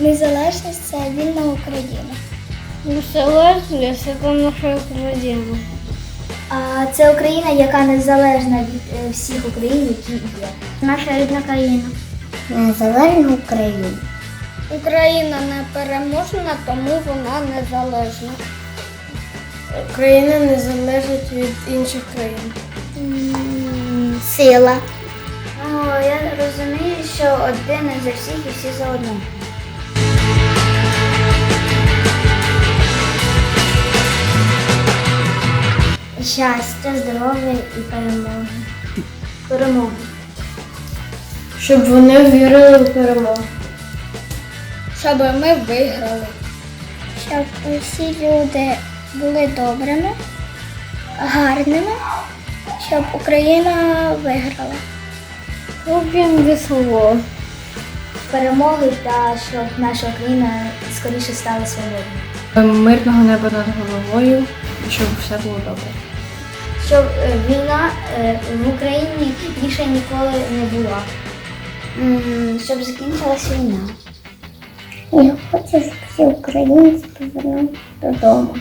Незалежність це вільна Україна. Незалежність це наша Україна. А це Україна, яка незалежна від е, всіх Україн, які є. Наша рідна країна. Незалежна Україна. Україна не переможна, тому вона незалежна. Україна не залежить від інших країн. Сила. Ну, я розумію, що один за всіх і всі за одного. Щастя, здоров'я і перемоги. Перемоги. Щоб вони вірили в перемогу. Щоб ми виграли. Щоб усі люди були добрими, гарними, щоб Україна виграла. Щоб весело. Перемоги та щоб наша Україна скоріше стала свободною. Мирного неба над головою, щоб все було добре. Щоб е, війна е, в Україні більше ніколи не була. Щоб закінчилася війна. Я хочу, щоб всі українці повернулися додому.